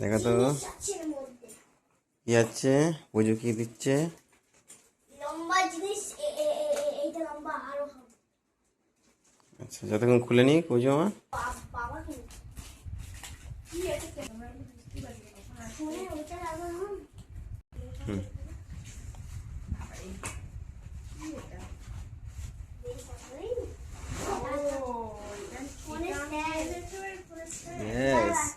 দেখা তো কি আছে পুজো কি দিচ্ছে আচ্ছা যতক্ষণ খুলে নি পুজো আমার হুম Yes.